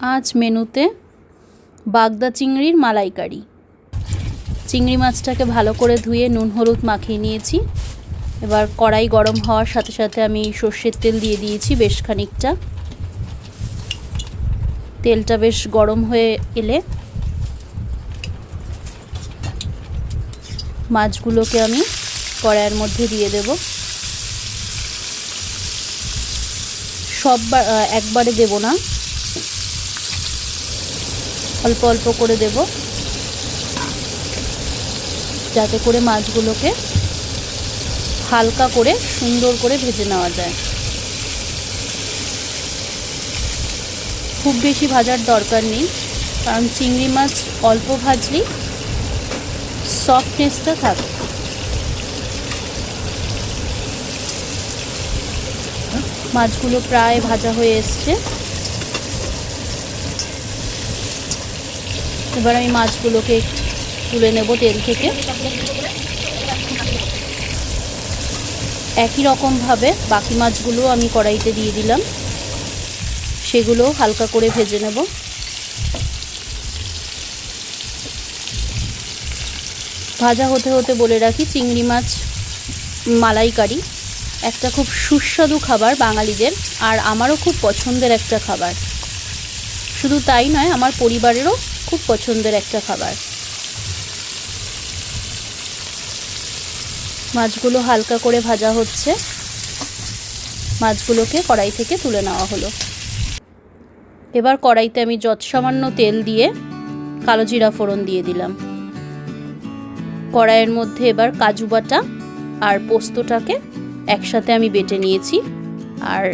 আজ মেনুতে বাগদা চিংড়ির মালাইকারি। চিংড়ি মাছটাকে ভালো করে ধুয়ে নুন হলুদ মাখিয়ে নিয়েছি। এবার কড়াই গরম হওয়ার সাথে সাথে আমি সর্ষের তেল দিয়ে দিয়েছি বেশ খানিকটা। তেলটা বেশ গরম হয়ে এলে মাছগুলোকে আমি কড়াইয়ের মধ্যে দিয়ে দেব। সববার একবারে দেব না। অল্প অল্প করে দেব। যাতে করে মাছগুলোকে হালকা করে সুন্দর করে ভেজে নেওয়া যায়। খুব বেশি ভাজার দরকার নেই, কারণ চিংড়ি মাছ অল্প ভাজলেই সফটনেসটা থাকে। মাছগুলো প্রায় ভাজা হয়ে এসছে। এবার আমি মাছগুলোকে তুলে নেব তেল থেকে। একই রকমভাবে বাকি মাছগুলো আমি কড়াইতে দিয়ে দিলাম। সেগুলো হালকা করে ভেজে নেব। ভাজা হতে হতে বলে রাখি, চিংড়ি মাছ মালাইকারি একটা খুব সুস্বাদু খাবার বাঙালিদের, আর আমারও খুব পছন্দের একটা খাবার। শুধু তাই নয়, আমার পরিবারেরও খুব পছন্দের একটা খাবার। মাছগুলো হালকা করে ভাজা হচ্ছে। মাছগুলোকে কড়াই থেকে তুলে নেওয়া হলো। এবার কড়াইতে আমি যত সামান্য তেল দিয়ে কালো জিরা ফোড়ন দিয়ে দিলাম। কড়াইয়ের মধ্যে এবার কাজু বাটা আর পোস্তটাকে একসাথে আমি বেটে নিয়েছি। আর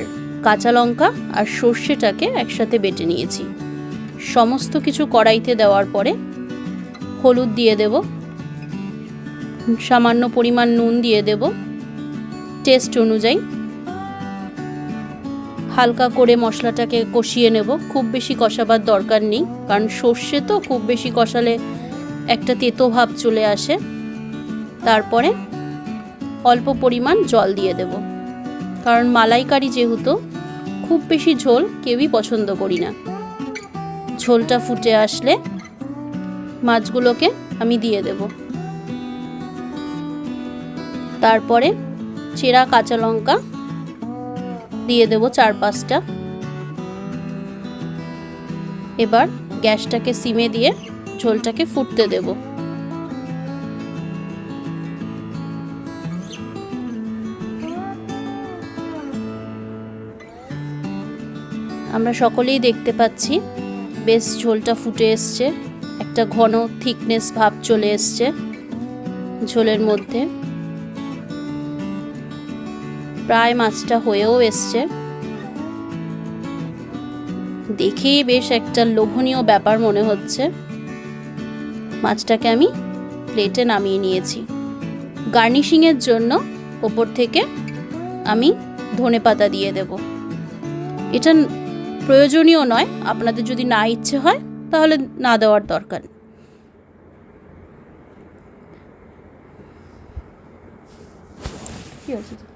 কাঁচা লঙ্কা আর সর্ষেটাকে একসাথে বেটে নিয়েছি। সমস্ত কিছু কড়াইতে দেওয়ার পরে হলুদ দিয়ে দেব, সামান্য পরিমাণ নুন দিয়ে দেব টেস্ট অনুযায়ী। হালকা করে মশলাটাকে কষিয়ে নেব, খুব বেশি কষাবার দরকার নেই, কারণ সর্ষে তো খুব বেশি কষালে একটা তেতো ভাব চলে আসে। তারপরে অল্প পরিমাণ জল দিয়ে দেব, কারণ মালাইকারি যেহেতু, খুব বেশি ঝোল কেউই পছন্দ করি না। ঝোলটা ফুটে আসলে মাছগুলোকে আমি দিয়ে দেব। তারপরে চেরা কাঁচা লঙ্কা দিয়ে দেব চার পাঁচটা। এবার গ্যাসটাকে সিমে দিয়ে ঝোলটাকে ফুটতে দেব। আমরা সকলেই দেখতে পাচ্ছি বেশ ঝোলটা ফুটে এসছে। একটা ঘন থিকনেস ভাব চলে এসছে ঝোলের মধ্যে। প্রায় মাছটা হয়েও এসছে। দেখেই বেশ একটা লোভনীয় ব্যাপার মনে হচ্ছে। মাছটাকে আমি প্লেটে নামিয়ে নিয়েছি। গার্নিশিংয়ের জন্য ওপর থেকে আমি ধনে পাতা দিয়ে দেব। এটা প্রয়োজনীয় নয় আপনাদের যদি না ইচ্ছে হয় তাহলে না দেওয়ার দরকার। কি হয়েছে?